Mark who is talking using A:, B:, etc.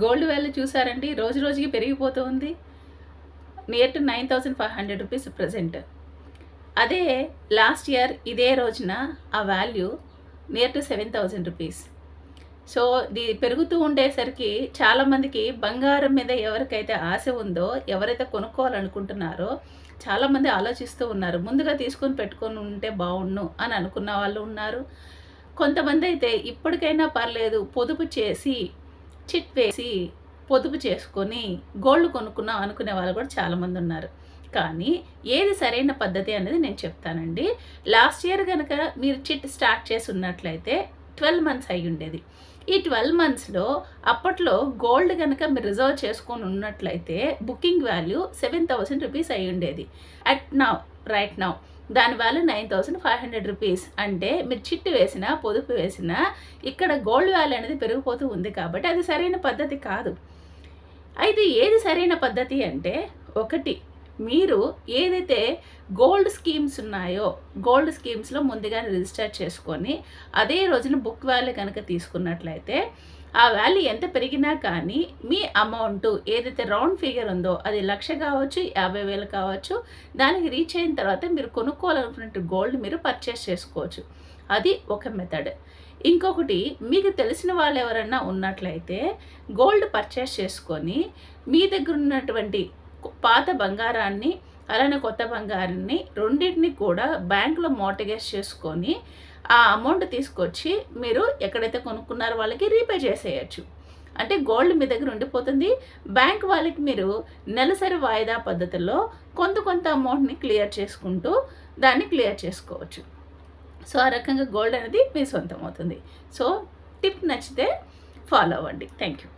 A: Gold value చూసారండి. రోజు రోజుకి పెరిగిపోతూ ఉంది. Near to nine thousand five hundred rupees present. అదే లాస్ట్ ఇయర్ ఇదే రోజున ఆ value near to seven thousand rupees. So ఇది పెరుగుతూ ఉండేసరికి చాలామందికి బంగారం మీద ఎవరికైతే ఆశ ఉందో ఎవరైతే కొనుక్కోవాలనుకుంటున్నారో చాలామంది ఆలోచిస్తూ ఉన్నారు. ముందుగా తీసుకొని పెట్టుకొని ఉంటే బాగుండు అని అనుకున్న వాళ్ళు ఉన్నారు. కొంతమంది అయితే ఇప్పటికైనా పర్లేదు పొదుపు చేసి చిట్ వేసి పొదుపు చేసుకొని గోల్డ్ కొనుక్కున్నాం అనుకునే వాళ్ళు కూడా చాలామంది ఉన్నారు. కానీ ఏది సరైన పద్ధతి అనేది నేను చెప్తానండి. లాస్ట్ ఇయర్ కనుక మీరు చిట్ స్టార్ట్ చేసి ఉన్నట్లయితే ట్వెల్వ్ మంత్స్ అయి ఉండేది. ఈ ట్వెల్వ్ మంత్స్లో అప్పట్లో గోల్డ్ కనుక మీరు రిజర్వ్ చేసుకొని ఉన్నట్లయితే booking value seven thousand rupees అయి ఉండేది. At now right now. దాని value nine thousand five hundred rupees. అంటే మీరు చిట్టు వేసినా పొదుపు వేసినా ఇక్కడ గోల్డ్ వాల్యూ అనేది పెరిగిపోతూ ఉంది కాబట్టి అది సరైన పద్ధతి కాదు. అయితే ఏది సరైన పద్ధతి అంటే ఒకటి మీరు ఏదైతే గోల్డ్ స్కీమ్స్ ఉన్నాయో గోల్డ్ స్కీమ్స్లో ముందుగానే రిజిస్టర్ చేసుకొని అదే రోజున బుక్ వాల్యూ కనుక తీసుకున్నట్లయితే ఆ వాల్యూ ఎంత పెరిగినా కానీ మీ అమౌంట్ ఏదైతే రౌండ్ ఫిగర్ ఉందో అది లక్ష కావచ్చు యాభై వేలు కావచ్చు దానికి రీచ్ అయిన తర్వాత మీరు కొనుక్కోవాలనుకున్నట్టు గోల్డ్ మీరు పర్చేస్ చేసుకోవచ్చు. అది ఒక మెథడ్. ఇంకొకటి మీకు తెలిసిన వాళ్ళు ఎవరైనా ఉన్నట్లయితే గోల్డ్ పర్చేస్ చేసుకొని మీ దగ్గర ఉన్నటువంటి పాత బంగారాన్ని అలానే కొత్త బంగారాన్ని రెండింటిని కూడా బ్యాంకులో మోటగేజ్ చేసుకొని ఆ అమౌంట్ తీసుకొచ్చి మీరు ఎక్కడైతే కొనుక్కున్నారో వాళ్ళకి రీపే చేసేయచ్చు. అంటే గోల్డ్ మీ దగ్గర ఉండిపోతుంది. బ్యాంక్ వాళ్ళకి మీరు నెలసరి వాయిదా పద్ధతిలో కొంత కొంత అమౌంట్ని క్లియర్ చేసుకుంటూ దాన్ని క్లియర్ చేసుకోవచ్చు. సో ఆ రకంగా గోల్డ్ అనేది మీ సొంతం అవుతుంది. సో టిప్ నచ్చితే ఫాలో అవ్వండి. Thank you